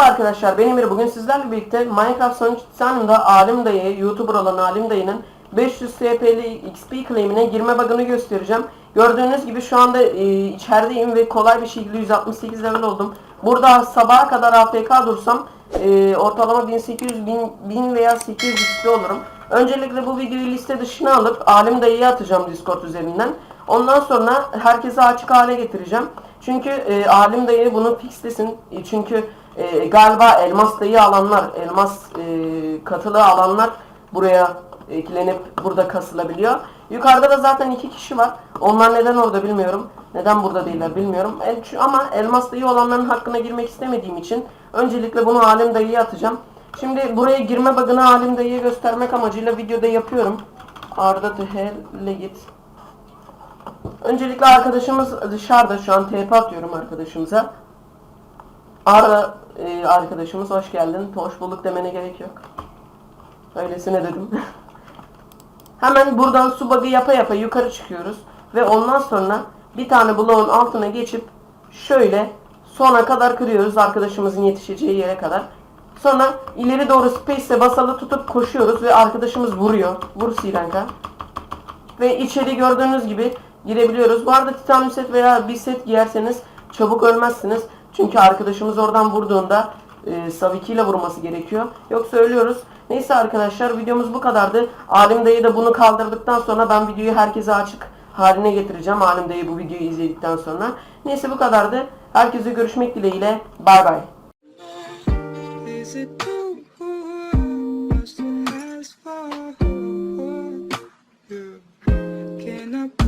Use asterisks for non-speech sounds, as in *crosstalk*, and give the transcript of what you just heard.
arkadaşlar benim Emir bugün sizlerle birlikte Minecraft Sonuç Titan'ında Alim Dayı, YouTuber olan Alim Dayı'nın 500 SP'li XP claim'ine girme bug'ını göstereceğim. Gördüğünüz gibi şu anda e, içerideyim ve kolay bir şekilde 168 level oldum. Burada sabaha kadar AFK dursam e, ortalama 1800, 1000, 1000 veya 800 XP olurum. Öncelikle bu videoyu liste dışına alıp Alim Dayı'ya atacağım Discord üzerinden. Ondan sonra herkese açık hale getireceğim. Çünkü e, Alim Dayı bunu fixlesin. E, çünkü e, galiba elmas dayı alanlar, elmas e, katılığı alanlar buraya eklenip burada kasılabiliyor. Yukarıda da zaten iki kişi var. Onlar neden orada bilmiyorum. Neden burada değiller bilmiyorum. El, ama elmas dayı olanların hakkına girmek istemediğim için öncelikle bunu Alim Dayı'ya atacağım. Şimdi buraya girme bug'ını Alim Dayı'ya göstermek amacıyla videoda yapıyorum. Arda the hell'e git. Öncelikle arkadaşımız dışarıda şu an TP atıyorum arkadaşımıza. Arda e, arkadaşımız hoş geldin. Hoş bulduk demene gerek yok. Öylesine dedim. *laughs* Hemen buradan su bug'ı yapa yapa yukarı çıkıyoruz. Ve ondan sonra bir tane bloğun altına geçip şöyle sona kadar kırıyoruz arkadaşımızın yetişeceği yere kadar. Sonra ileri doğru space'e basalı tutup koşuyoruz ve arkadaşımız vuruyor. Vur Sirenka. Ve içeri gördüğünüz gibi girebiliyoruz. Bu arada titanium set veya bir set giyerseniz çabuk ölmezsiniz. Çünkü arkadaşımız oradan vurduğunda e, Saviki ile vurması gerekiyor. Yoksa ölüyoruz. Neyse arkadaşlar videomuz bu kadardı. Alim dayı da bunu kaldırdıktan sonra ben videoyu herkese açık haline getireceğim. Alim dayı bu videoyu izledikten sonra. Neyse bu kadardı. Herkese görüşmek dileğiyle. Bay bay. Can I